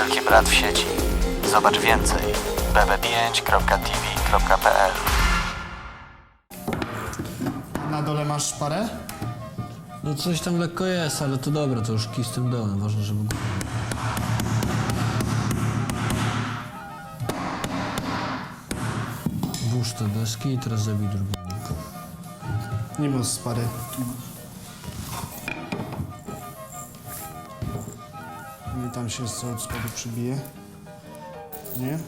Wielki Brat w sieci. Zobacz więcej bb5.tv.pl Na dole masz parę? No coś tam lekko jest, ale to dobra, to już kij z tym dołem. Ważne, żeby... Włóż te deski i teraz zabij drugi. Nie ma z pary. I tam się co od spodu przybije. Nie?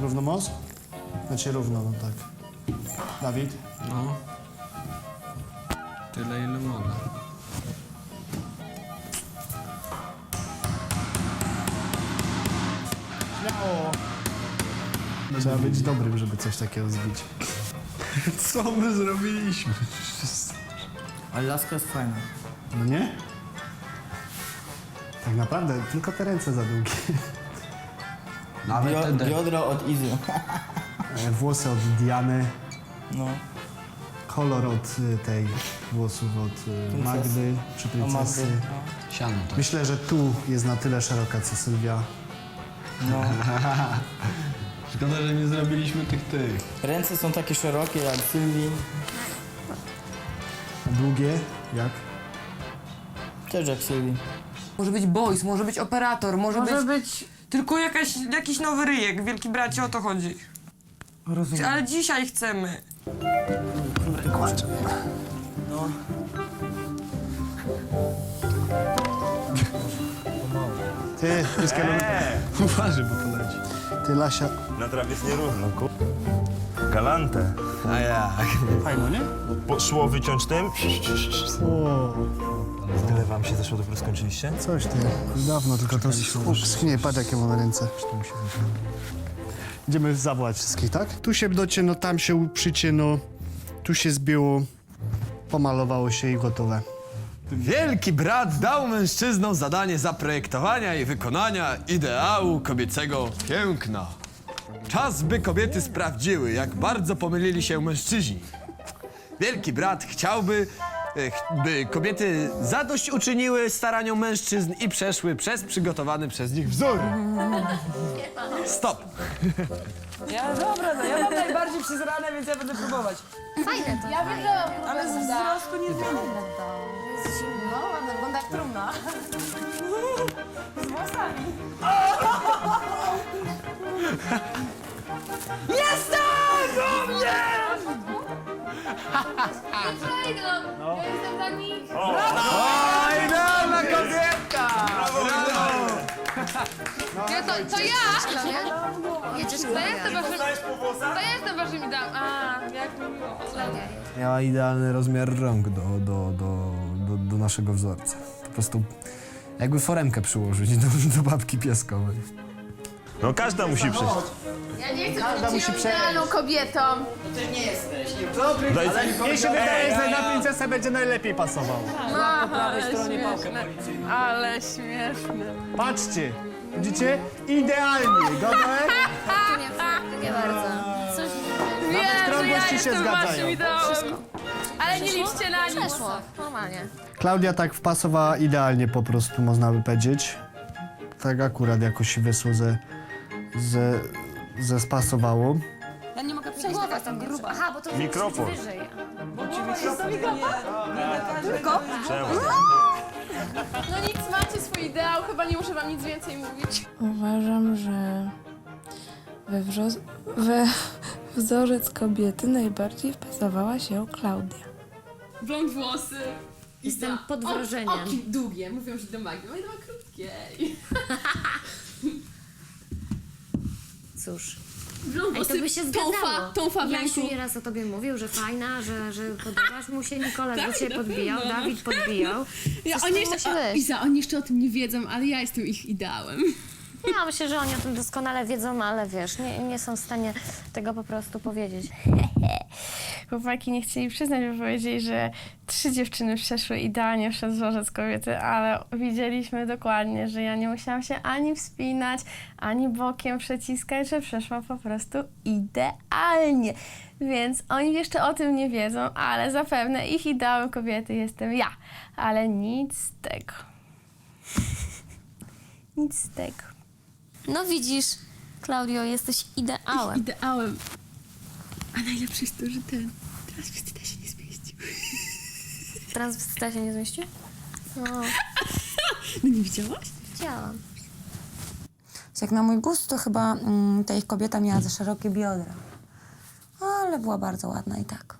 Równo most? Znaczy równo, no tak. Dawid? No. Tyle, ile mogę. Śmiało! Trzeba być dobrym, żeby coś takiego zbić. Co my zrobiliśmy? Ale laska jest fajna. No nie? Tak naprawdę, tylko te ręce za długie. Nawet Bio, te de- biodro od Izy. E, Włosy od Diany, No. kolor od y, tej, włosów od y, Magdy, czy O princesy. Magdy. Siano tak. Myślę, że tu jest na tyle szeroka, co Sylwia. No. Szkoda, że nie zrobiliśmy tych tych. Ręce są takie szerokie jak Sylwii. A długie, jak? Też jak Sylwii. Może być boys, może być operator, może, Może być... być... Tylko jakaś, jakiś nowy ryjek, wielki bracie, o to chodzi. Rozumiem. Ale dzisiaj chcemy. No. Ty, eee. Uważaj, bo poleci. ty Lasia. Na trawie jest nierówno, ku... Galante. A jak? Fajno, nie? Poszło wyciąć tym. O, Tyle wam się zeszło, dopiero skończyliście? coś ty. Dawno, tylko to schnie, patrz jakie ma na ręce. Idziemy zawołać wszystkich, tak? Tu się docie, no tam się uprzycie, no. Tu się zbiło, pomalowało się i gotowe. Wielki brat dał mężczyznom zadanie zaprojektowania i wykonania ideału kobiecego piękna. Czas, by kobiety sprawdziły, jak bardzo pomylili się mężczyźni. Wielki brat chciałby, ch- by kobiety zadośćuczyniły staraniom mężczyzn i przeszły przez przygotowany przez nich wzór. Stop. Ja, dobra, no ja mam najbardziej przez ranę, więc ja będę próbować. Fajne to. Ja wiem, że Ale z wzrostu nie zmieni. jest zimno, ładne, wygląda jak trumna. No. Jestem dla nich. O, idealna kobietka! Ja, to, to ja! Jedziesz to jestem waszym... To jestem waszym ideałem. A, jak mi miło. Miała idealny rozmiar rąk do, do, do, do, do naszego wzorca. Po prostu jakby foremkę przyłożyć do, do babki piaskowej. No każda musi przejść. Ja nie chcę być idealną kobietą. Daj, Mnie się wydaje, że na princesę będzie najlepiej pasował. Ale śmieszne. Patrzcie, widzicie? Idealnie, dobre? Nie, nie bardzo. Coś Nawet krągłości się zgadzają. ideałem. Ale nie liczcie na nic. Przeszło, normalnie. Klaudia tak wpasowała idealnie po prostu, można by powiedzieć. Tak akurat jakoś wyszło, że, że, że spasowało. Ja nie mogę przejść. Głowa tam gruba. Aha, bo to Mikrofon. wyżej. No nic, macie swój ideał, chyba nie muszę wam nic więcej mówić. Uważam, że we, wrzo- we wzorzec kobiety najbardziej wpasowała się Klaudia. Blond włosy. Jestem pod O- wrażeniem. Oki długie, mówią, że do Magdy. Magda ma krótkie. Cóż. Blond Ej, to by się tą zgadzało. fa, tą fa Jasiu ręku. nieraz o tobie mówił, że fajna, że, że podobasz mu się, Nikola do ciebie na podbijał, pewno. Dawid podbijał. Ja, oni jeszcze, o. Iza, oni jeszcze o tym nie wiedzą, ale ja jestem ich ideałem. Ja myślę, że oni o tym doskonale wiedzą, ale wiesz, nie, nie są w stanie tego po prostu powiedzieć. Chłopaki nie chcieli przyznać, bo powiedzieli, że trzy dziewczyny przeszły idealnie przez dworzec kobiety, ale widzieliśmy dokładnie, że ja nie musiałam się ani wspinać, ani bokiem przeciskać, że przeszłam po prostu idealnie. Więc oni jeszcze o tym nie wiedzą, ale zapewne ich ideałem kobiety jestem ja. Ale nic z tego. nic z tego. No widzisz, Klaudio, jesteś ideałem. Ideałem. A najlepsze jest to, że ten transwestyta się nie zmieścił. Transwestyta się nie zmieścił? No, No nie widziałaś? widziałam. Jak na mój gust, to chyba mm, ta ich kobieta miała za szerokie biodra. Ale była bardzo ładna i tak.